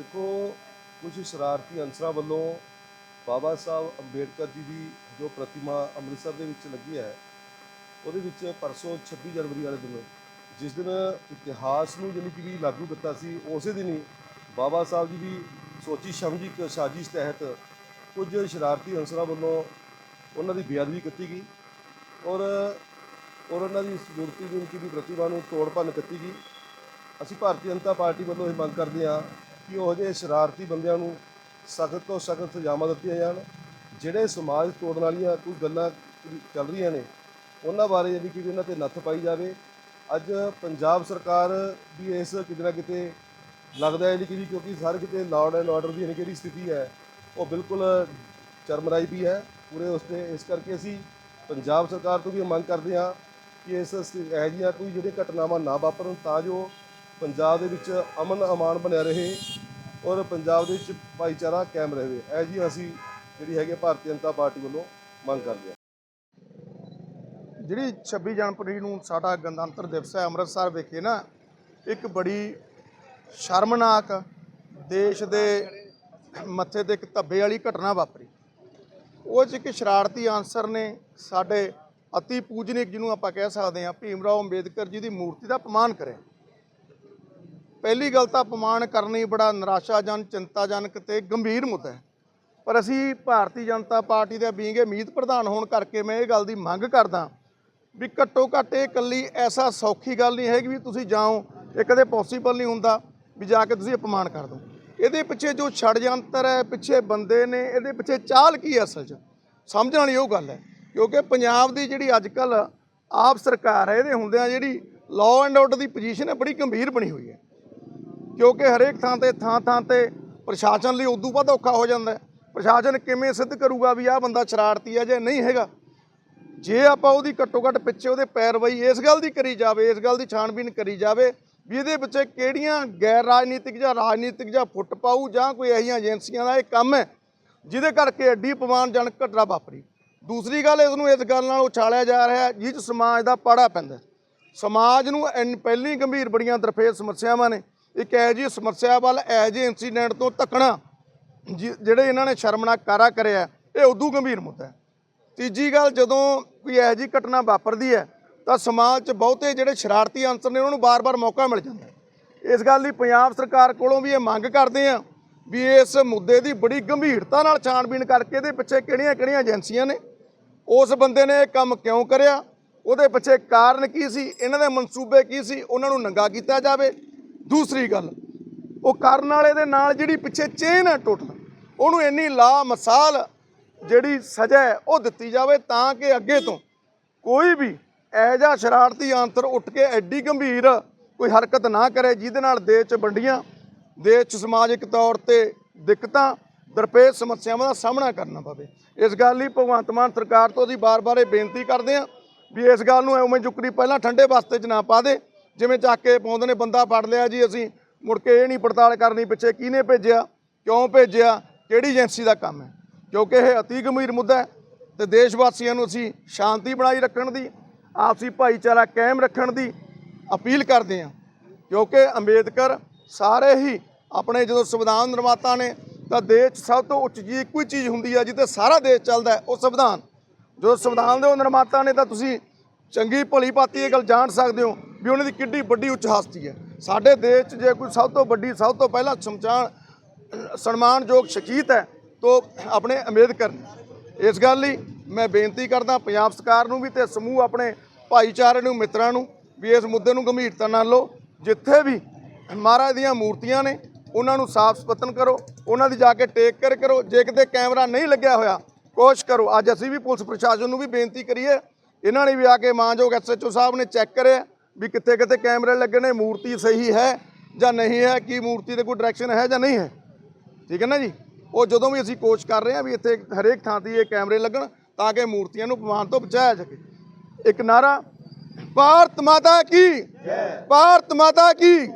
ਦੇਖੋ, ਕੁਝ ਸ਼ਰਾਰਤੀ ਅਨਸਰਾਂ ਵੱਲੋਂ ਬਾਬਾ ਸਾਹਿਬ ਅੰਬੇਡਕਰ ਜੀ ਦੀ ਜੋ ਪ੍ਰਤਿਮਾ ਅੰਮ੍ਰਿਤਸਰ ਦੇ ਵਿੱਚ ਲੱਗੀ ਹੈ, ਉਹਦੇ ਵਿੱਚ ਪਰਸੋਂ 26 ਜਨਵਰੀ ਵਾਲੇ ਦਿਨ ਜਿਸ ਦਿਨ ਇਤਿਹਾਸ ਨੂੰ ਜਾਣੀ ਕਿ ਵੀ ਲਾਗੂ ਕੀਤਾ ਸੀ, ਉਸੇ ਦਿਨ ਹੀ ਬਾਬਾ ਸਾਹਿਬ ਜੀ ਦੀ ਸੋਚੀ ਸਮਝੀ ਇੱਕ ਸਾਜ਼ਿਸ਼ ਤਹਿਤ ਕੁਝ ਸ਼ਰਾਰਤੀ ਅਨਸਰਾਂ ਵੱਲੋਂ ਉਹਨਾਂ ਦੀ ਬੇਅਦਬੀ ਕੀਤੀ ਗਈ ਔਰ ਔਰ ਉਹਨਾਂ ਦੀ ਮੂਰਤੀ ਦੀ ਉਨਕੀ ਦੀ ਪ੍ਰਤਿਮਾ ਨੂੰ ਤੋੜ ਭੰਨ ਕੀਤੀ ਗਈ। ਅਸੀਂ ਭਾਰਤੀ ਜਨਤਾ ਪਾਰਟੀ ਵੱਲੋਂ ਇਹ ਮੰਗ ਕਰਦੇ ਹਾਂ ਕਿ ਉਹ ਜਿਹੇ ਸ਼ਰਾਰਤੀ ਬੰਦਿਆਂ ਨੂੰ ਸਖਤ ਤੋਂ ਸਖਤ ਸਜ਼ਾਵਾਂ ਦਿੱਤੀਆਂ ਜਾਣ, ਜਿਹੜੇ ਸਮਾਜ ਤੋੜਨ ਵਾਲੀਆਂ ਕੋਈ ਗੱਲਾਂ ਚੱਲ ਰਹੀਆਂ ਨੇ, ਉਹਨਾਂ ਬਾਰੇ ਜਿਹੜੀ ਕਿ ਵੀ ਇਹਨਾਂ ਤੇ ਨੱਥ ਪਾਈ ਜਾਵੇ। ਅੱਜ ਪੰਜਾਬ ਸਰਕਾਰ ਵੀ ਇਸ ਕਿਤੇ ਨਾ ਕਿਤੇ ਲੱਗਦਾ ਹੈ ਕਿ ਵੀ ਕਿਉਂਕਿ ਸਾਰੇ ਕਿਤੇ ਲਾਰਡ ਐਂਡ ਆਰਡਰ ਦੀ ਜਿਹੜੀ ਸਥਿਤੀ ਹੈ, ਉਹ ਬਿਲਕੁਲ ਚਰਮਰਾਈ ਵੀ ਹੈ ਪੂਰੇ ਉਸ ਤੇ। ਇਸ ਕਰਕੇ ਅਸੀਂ ਪੰਜਾਬ ਸਰਕਾਰ ਤੋਂ ਵੀ ਮੰਗ ਕਰਦੇ ਹਾਂ ਕਿ ਇਸ ਸਥਿ- ਕੋਈ ਜਿਹੜੀਆਂ ਘਟਨਾਵਾਂ ਨਾ ਵਾਪਰਨ ਤਾਂ ਜੋ ਪੰਜਾਬ ਦੇ ਵਿੱਚ ਅਮਨ ਅਮਾਨ ਬਣਿਆ ਰਹੇ ਔਰ ਪੰਜਾਬ ਦੇ ਵਿੱਚ ਭਾਈਚਾਰਾ ਕਾਇਮ ਰਹੇ। ਇਹ ਜੀ ਅਸੀਂ ਜਿਹੜੀ ਹੈਗੀ ਭਾਰਤੀ ਜਨਤਾ ਪਾਰਟੀ ਵੱਲੋਂ ਮੰਗ ਕਰਦੇ ਹਾਂ। ਜਿਹੜੀ 26 ਜਨਵਰੀ ਨੂੰ ਸਾਡਾ ਗਣਤੰਤਰ ਦਿਵਸ ਹੈ, ਅੰਮ੍ਰਿਤਸਰ ਵਿਖੇ ਨਾ, ਇੱਕ ਬੜੀ ਸ਼ਰਮਨਾਕ ਦੇਸ਼ ਦੇ ਮੱਥੇ ਤੇ ਇੱਕ ਧੱਬੇ ਵਾਲੀ ਘਟਨਾ ਵਾਪਰੀ। ਉਹ 'ਚ ਇੱਕ ਸ਼ਰਾਰਤੀ ਆਨਸਰ ਨੇ ਸਾਡੇ ਅਤੀ ਪੂਜਨੀਕ ਜਿਹਨੂੰ ਆਪਾਂ ਕਹਿ ਸਕਦੇ ਹਾਂ ਭੀਮ ਰਾਓ ਅੰਬੇਦਕਰ ਜੀ ਦੀ ਮੂਰਤੀ ਦਾ ਅਪਮਾਨ ਕਰਿਆ। ਪਹਿਲੀ ਗੱਲ ਤਾਂ ਅਪਮਾਨ ਕਰਨੀ ਬੜਾ ਨਿਰਾਸ਼ਾਜਨਕ, ਚਿੰਤਾਜਨਕ ਤੇ ਗੰਭੀਰ ਮੁੱਦਾ ਹੈ। ਪਰ ਅਸੀਂ ਭਾਰਤੀ ਜਨਤਾ ਪਾਰਟੀ ਦੇ ਬੀਂਗੇ ਮੀਤ ਪ੍ਰਧਾਨ ਹੋਣ ਕਰਕੇ ਮੈਂ ਇਹ ਗੱਲ ਦੀ ਮੰਗ ਕਰਦਾ ਵੀ ਘੱਟੋ ਘੱਟ ਇਹ ਇਕੱਲੀ ਐਸਾ ਸੌਖੀ ਗੱਲ ਨਹੀਂ ਹੈਗੀ ਵੀ ਤੁਸੀਂ ਜਾਓ, ਇਹ ਕਦੇ ਪੋਸੀਬਲ ਨਹੀਂ ਹੁੰਦਾ ਵੀ ਜਾ ਕੇ ਤੁਸੀਂ ਅਪਮਾਨ ਕਰ ਦਿਓ। ਇਹਦੇ ਪਿੱਛੇ ਜੋ ਛੜਯੰਤਰ ਹੈ, ਪਿੱਛੇ ਬੰਦੇ ਨੇ, ਇਹਦੇ ਪਿੱਛੇ ਚਾਲ ਕੀ ਹੈ ਅਸਲ 'ਚ? ਸਮਝਣ ਵਾਲੀ ਉਹ ਗੱਲ ਹੈ, ਕਿਉਂਕਿ ਪੰਜਾਬ ਦੀ ਜਿਹੜੀ ਅੱਜ ਕੱਲ ਆਪ ਸਰਕਾਰ ਹੈ, ਇਹਦੇ ਹੁੰਦਿਆਂ ਜਿਹੜੀ ਲਾਅ ਐਂਡ ਆਰਡਰ ਦੀ ਪੋਜੀਸ਼ਨ ਹੈ, ਬੜੀ ਗੰਭੀਰ ਬਣੀ ਹੋਈ ਹੈ। ਕਿਉਂਕਿ ਹਰੇਕ ਥਾਂ ਤੇ ਥਾਂ ਥਾਂ ਤੇ ਪ੍ਰਸ਼ਾਸਨ ਲਈ ਉਦੋਂ ਵੱਧ ਔਖਾ ਹੋ ਜਾਂਦਾ ਪ੍ਰਸ਼ਾਸਨ ਕਿਵੇਂ ਸਿੱਧ ਕਰੂਗਾ ਵੀ ਆਹ ਬੰਦਾ ਸ਼ਰਾਰਤੀ ਹੈ ਜਾਂ ਨਹੀਂ ਹੈਗਾ? ਜੇ ਆਪਾਂ ਉਹਦੀ ਘੱਟੋ ਘੱਟ ਪਿੱਛੇ ਉਹਦੇ ਪੈਰਵਾਈ ਇਸ ਗੱਲ ਦੀ ਕਰੀ ਜਾਵੇ, ਇਸ ਗੱਲ ਦੀ ਛਾਣਬੀਨ ਕਰੀ ਜਾਵੇ ਵੀ ਇਹਦੇ ਵਿੱਚ ਕਿਹੜੀਆਂ ਗੈਰ ਰਾਜਨੀਤਿਕ ਜਾਂ ਰਾਜਨੀਤਿਕ ਜਾਂ ਫੁੱਟ ਪਾਊ ਜਾਂ ਕੋਈ ਇਹੀਆਂ ਏਜੰਸੀਆਂ ਦਾ ਇਹ ਕੰਮ ਹੈ ਜਿਹਦੇ ਕਰਕੇ ਐਡੀ ਅਪਮਾਨਜਨਕ ਘਟਨਾ ਵਾਪਰੀ। ਦੂਸਰੀ ਗੱਲ ਇਸ ਨੂੰ ਇਸ ਗੱਲ ਨਾਲ ਉਛਾਲਿਆ ਜਾ ਰਿਹਾ ਜਿਸ 'ਚ ਸਮਾਜ ਦਾ ਪਾੜਾ ਪੈਂਦਾ ਸਮਾਜ ਨੂੰ ਇੰਨ- ਪਹਿਲੀ ਗੰਭੀਰ ਬੜੀਆਂ ਦਰਪੇਸ਼ ਸਮੱਸਿਆਵਾਂ ਨੇ। ਇੱਕ ਇਹੋ ਜਿਹੀ ਸਮੱਸਿਆ ਵੱਲ ਇਹੋ ਜਿਹੇ ਇਨਸੀਡੈਂਟ ਤੋਂ ਧੱਕਣਾ, ਜਿ- ਜਿਹੜੇ ਇਹਨਾਂ ਨੇ ਸ਼ਰਮਨਾਕ ਕਾਰਾ ਕਰਿਆ, ਇਹ ਉਦੋਂ ਗੰਭੀਰ ਮੁੱਦਾ ਹੈ। ਤੀਜੀ ਗੱਲ, ਜਦੋਂ ਕੋਈ ਇਹੋ ਜਿਹੀ ਘਟਨਾ ਵਾਪਰਦੀ ਹੈ, ਤਾਂ ਸਮਾਜ 'ਚ ਬਹੁਤੇ ਜਿਹੜੇ ਸ਼ਰਾਰਤੀ ਅੰਸਰ ਨੇ, ਉਹਨਾਂ ਨੂੰ ਬਾਰ-ਬਾਰ ਮੌਕਾ ਮਿਲ ਜਾਂਦਾ ਇਸ ਗੱਲ ਲਈ ਪੰਜਾਬ ਸਰਕਾਰ ਕੋਲੋਂ ਵੀ ਇਹ ਮੰਗ ਕਰਦੇ ਆ ਵੀ ਇਸ ਮੁੱਦੇ ਦੀ ਬੜੀ ਗੰਭੀਰਤਾ ਨਾਲ ਛਾਣਬੀਣ ਕਰਕੇ ਇਹਦੇ ਪਿੱਛੇ ਕਿਹੜੀਆਂ-ਕਿਹੜੀਆਂ ਏਜੰਸੀਆਂ ਨੇ, ਉਸ ਬੰਦੇ ਨੇ ਇਹ ਕੰਮ ਕਿਉਂ ਕਰਿਆ, ਉਹਦੇ ਪਿੱਛੇ ਕਾਰਨ ਕੀ ਸੀ, ਇਹਨਾਂ ਦੇ ਮਨਸੂਬੇ ਕੀ ਸੀ, ਉਹਨਾਂ ਨੂੰ ਨੰਗਾ ਕੀਤਾ ਜਾਵੇ। ਦੂਸਰੀ ਗੱਲ, ਉਹ ਕਰਨ ਵਾਲੇ ਦੇ ਨਾਲ ਜਿਹੜੀ ਪਿੱਛੇ ਚੇਨ ਹੈ ਟੋਟਲ ਉਹਨੂੰ ਇੰਨੀ ਲਾ ਮਸਾਲ ਜਿਹੜੀ ਸਜ਼ਾ ਹੈ, ਉਹ ਦਿੱਤੀ ਜਾਵੇ ਤਾਂ ਕਿ ਅੱਗੇ ਤੋਂ ਕੋਈ ਵੀ ਇਹੋ ਜਿਹਾ ਸ਼ਰਾਰਤੀ ਆਂਤਰ ਉੱਠ ਕੇ ਐਡੀ ਗੰਭੀਰ ਕੋਈ ਹਰਕਤ ਨਾ ਕਰੇ, ਜਿਹਦੇ ਨਾਲ ਦੇਸ਼ 'ਚ ਵੰਡੀਆਂ, ਦੇਸ਼ 'ਚ ਸਮਾਜਿਕ ਤੌਰ ਤੇ ਦਿੱਕਤਾਂ, ਦਰਪੇਸ਼ ਸਮੱਸਿਆਵਾਂ ਦਾ ਸਾਹਮਣਾ ਕਰਨਾ ਪਵੇ। ਇਸ ਗੱਲ ਲਈ ਭਗਵੰਤ ਮਾਨ ਸਰਕਾਰ ਤੋਂ ਅਸੀਂ ਬਾਰ-ਬਾਰ ਇਹ ਬੇਨਤੀ ਕਰਦੇ ਹਾਂ ਵੀ ਇਸ ਗੱਲ ਨੂੰ ਐਵੇਂ ਜੁਕਰੀ ਪਹਿਲਾਂ ਠੰਡੇ ਵਾਸਤੇ 'ਚ ਨਾ ਪਾ ਦੇ ਜਿਵੇਂ ਚੱਕ ਕੇ ਪਾਉਂਦੇ ਨੇ, ਬੰਦਾ ਫੜ ਲਿਆ ਜੀ ਅਸੀਂ। ਮੁੜ ਕੇ ਇਹ ਨਹੀਂ ਪੜਤਾਲ ਕਰਨੀ ਪਿੱਛੇ ਕਿਹਨੇ ਭੇਜਿਆ, ਕਿਉਂ ਭੇਜਿਆ, ਕਿਹੜੀ ਏਜੰਸੀ ਦਾ ਕੰਮ ਹੈ? ਕਿਉਂਕਿ ਇਹ ਅਤੀ ਗੰਭੀਰ ਮੁੱਦਾ ਹੈ ਤੇ ਦੇਸ਼ ਵਾਸੀਆਂ ਨੂੰ ਅਸੀਂ ਸ਼ਾਂਤੀ ਬਣਾਈ ਰੱਖਣ ਦੀ, ਆਪਸੀ ਭਾਈਚਾਰਾ ਕਾਇਮ ਰੱਖਣ ਦੀ ਅਪੀਲ ਕਰਦੇ ਹਾਂ। ਕਿਉਂਕਿ ਅੰਬੇਦਕਰ ਸਾਰੇ ਹੀ ਆਪਣੇ ਜਦੋਂ ਸੰਵਿਧਾਨ ਨਿਰਮਾਤਾ ਨੇ, ਤਾਂ ਦੇਸ਼ 'ਚ ਸਭ ਤੋਂ ਉੱਚ ਚੀਜ਼ ਇੱਕੋ ਹੀ ਚੀਜ਼ ਹੁੰਦੀ ਹੈ ਜਿੱਤੇ ਸਾਰਾ ਦੇਸ਼ ਚੱਲਦਾ ਉਹ ਸੰਵਿਧਾਨ। ਜਦੋਂ ਸੰਵਿਧਾਨ ਦੇ ਉਹ ਨਿਰਮਾਤਾ ਨੇ, ਤਾਂ ਤੁਸੀਂ ਚੰਗੀ ਭਲੀ ਭਾਤੀ ਇਹ ਗੱਲ ਜਾਣ ਸਕਦੇ ਹੋ। ਵੀ ਉਹਨਾਂ ਦੀ ਕਿੱਡੀ ਵੱਡੀ ਉੱਚ ਹਸਤੀ ਹੈ। ਸਾਡੇ ਦੇਸ਼ 'ਚ ਜੇ ਕੋਈ ਸਭ ਤੋਂ ਵੱਡੀ, ਸਭ ਤੋਂ ਪਹਿਲਾਂ ਸ਼ਮਸ਼ਾਨ ਸਨਮਾਨਯੋਗ ਸ਼ਖਸੀਅਤ ਹੈ, ਤੋ ਆਪਣੇ ਅੰਬੇਦਕਰ ਨੇ। ਇਸ ਗੱਲ ਲਈ ਮੈਂ ਬੇਨਤੀ ਕਰਦਾ ਪੰਜਾਬ ਸਰਕਾਰ ਨੂੰ ਵੀ ਤੇ ਸਮੂਹ ਆਪਣੇ ਭਾਈਚਾਰੇ ਨੂੰ, ਮਿੱਤਰਾਂ ਨੂੰ ਵੀ ਇਸ ਮੁੱਦੇ ਨੂੰ ਗੰਭੀਰਤਾ ਨਾਲ ਲਓ। ਜਿੱਥੇ ਵੀ ਮਹਾਰਾਜ ਦੀਆਂ ਮੂਰਤੀਆਂ ਨੇ, ਉਹਨਾਂ ਨੂੰ ਸਾਫ਼ ਸਪਤਨ ਕਰੋ, ਉਹਨਾਂ ਦੀ ਜਾ ਕੇ ਟੇਕ ਕਰ ਕਰੋ। ਜੇ ਕਿਤੇ ਕੈਮਰਾ ਨਹੀਂ ਲੱਗਿਆ ਹੋਇਆ, ਕੋਸ਼ਿਸ਼ ਕਰੋ। ਅੱਜ ਅਸੀਂ ਵੀ ਪੁਲਿਸ ਪ੍ਰਸ਼ਾਸਨ ਨੂੰ ਵੀ ਬੇਨਤੀ ਕਰੀਏ। ਇਹਨਾਂ ਨੇ ਵੀ ਆ ਕੇ ਮਾਨਯੋਗ ਐਸਐਚਓ ਸਾਹਿਬ ਨੇ ਚੈੱਕ ਕਰਿਆ। ਵੀ ਕਿੱਥੇ ਕਿੱਥੇ ਕੈਮਰੇ ਲੱਗੇ ਨੇ, ਮੂਰਤੀ ਸਹੀ ਹੈ ਜਾਂ ਨਹੀਂ ਹੈ, ਕੀ ਮੂਰਤੀ ਦੇ ਕੋਈ ਡਾਇਰੈਕਸ਼ਨ ਹੈ ਜਾਂ ਨਹੀਂ ਹੈ। ਠੀਕ ਹੈ ਨਾ ਜੀ? ਉਹ ਜਦੋਂ ਵੀ ਅਸੀਂ ਕੋਸ਼ਿਸ਼ ਕਰ ਰਹੇ ਹਾਂ ਵੀ ਇੱਥੇ ਹਰੇਕ ਥਾਂ ਤੇ ਇਹ ਕੈਮਰੇ ਲੱਗਣ ਤਾਂ ਕਿ ਮੂਰਤੀਆਂ ਨੂੰ ਅਪਮਾਨ ਤੋਂ ਬਚਾਇਆ ਸਕੇ ਇੱਕ ਨਾਰਾ, ਭਾਰਤ ਮਾਤਾ ਕੀ? ਭਾਰਤ ਮਾਤਾ ਕੀ?